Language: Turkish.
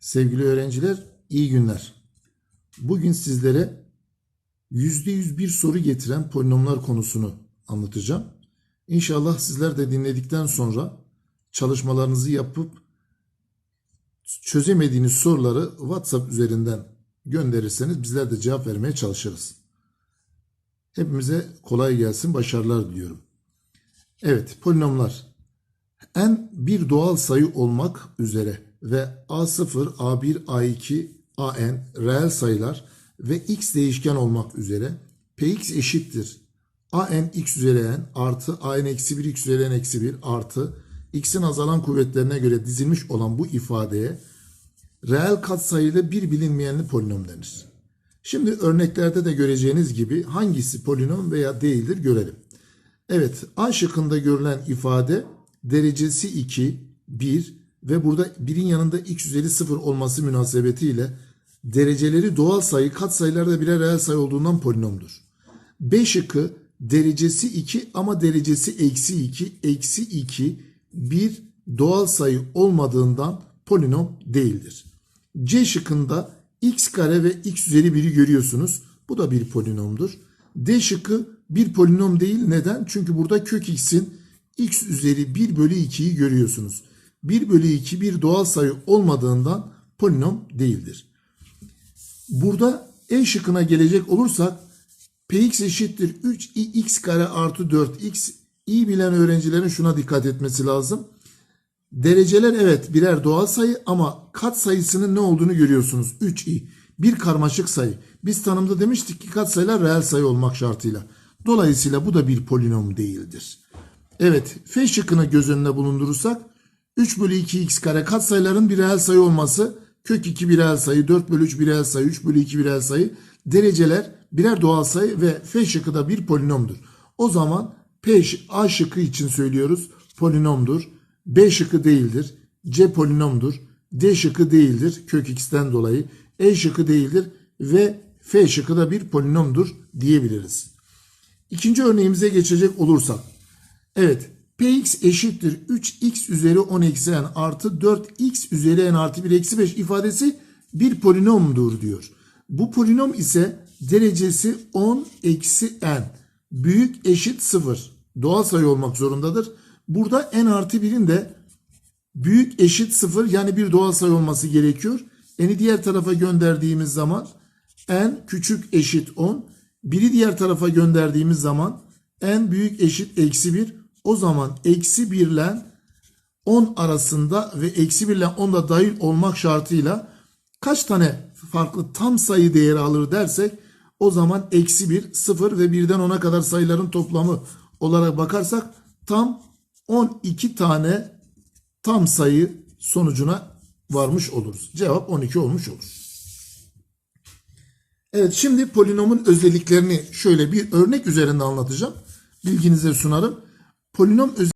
Sevgili öğrenciler, iyi günler. Bugün sizlere %100 bir soru getiren polinomlar konusunu anlatacağım. İnşallah sizler de dinledikten sonra çalışmalarınızı yapıp çözemediğiniz soruları WhatsApp üzerinden gönderirseniz bizler de cevap vermeye çalışırız. Hepimize kolay gelsin, başarılar diliyorum. Evet, polinomlar n bir doğal sayı olmak üzere ve a0, a1, a2, an reel sayılar ve x değişken olmak üzere px eşittir. an x üzeri n artı an eksi 1 x üzeri n eksi 1 artı x'in azalan kuvvetlerine göre dizilmiş olan bu ifadeye reel katsayılı bir bilinmeyenli polinom denir. Şimdi örneklerde de göreceğiniz gibi hangisi polinom veya değildir görelim. Evet A şıkkında görülen ifade derecesi 2, 1 ve burada birin yanında x üzeri 0 olması münasebetiyle dereceleri doğal sayı katsayılarda birer reel sayı olduğundan polinomdur. B şıkkı derecesi 2 ama derecesi eksi 2, eksi 2 bir doğal sayı olmadığından polinom değildir. C şıkkında x kare ve x üzeri 1'i görüyorsunuz. Bu da bir polinomdur. D şıkkı bir polinom değil. Neden? Çünkü burada kök x'in x üzeri 1 bölü 2'yi görüyorsunuz. 1 bölü 2 bir doğal sayı olmadığından polinom değildir. Burada E şıkkına gelecek olursak px eşittir 3x kare artı 4x. İyi bilen öğrencilerin şuna dikkat etmesi lazım. Dereceler evet birer doğal sayı ama kat sayısının ne olduğunu görüyorsunuz. 3i. Bir karmaşık sayı. Biz tanımda demiştik ki kat sayılar reel sayı olmak şartıyla. Dolayısıyla bu da bir polinom değildir. Evet f şıkkını göz önüne bulundurursak 3 bölü 2x kare kat sayıların bir reel sayı olması kök 2 bir reel sayı 4 bölü 3 bir reel sayı 3 bölü 2 bir reel sayı dereceler birer doğal sayı ve f şıkkı da bir polinomdur. O zaman P A şıkkı için söylüyoruz polinomdur. B şıkkı değildir. C polinomdur. D şıkkı değildir kök x'ten dolayı. E şıkkı değildir ve F şıkkı da bir polinomdur diyebiliriz. İkinci örneğimize geçecek olursak. Evet Px eşittir 3x üzeri 10 eksi n artı 4x üzeri n artı 1 eksi 5 ifadesi bir polinomdur diyor. Bu polinom ise derecesi 10 eksi n büyük eşit 0 doğal sayı olmak zorundadır. Burada n artı 1'in de büyük eşit 0 yani bir doğal sayı olması gerekiyor. N'i diğer tarafa gönderdiğimiz zaman n küçük eşit 10. Biri diğer tarafa gönderdiğimiz zaman n büyük eşit eksi 1. O zaman eksi 1 ile 10 arasında ve eksi 1 ile 10 da dahil olmak şartıyla kaç tane farklı tam sayı değeri alır dersek o zaman eksi 1, 0 ve 1'den 10'a kadar sayıların toplamı olarak bakarsak tam 12 tane tam sayı sonucuna varmış oluruz. Cevap 12 olmuş olur. Evet şimdi polinomun özelliklerini şöyle bir örnek üzerinde anlatacağım. Bilginize sunarım. Polinom özellikleri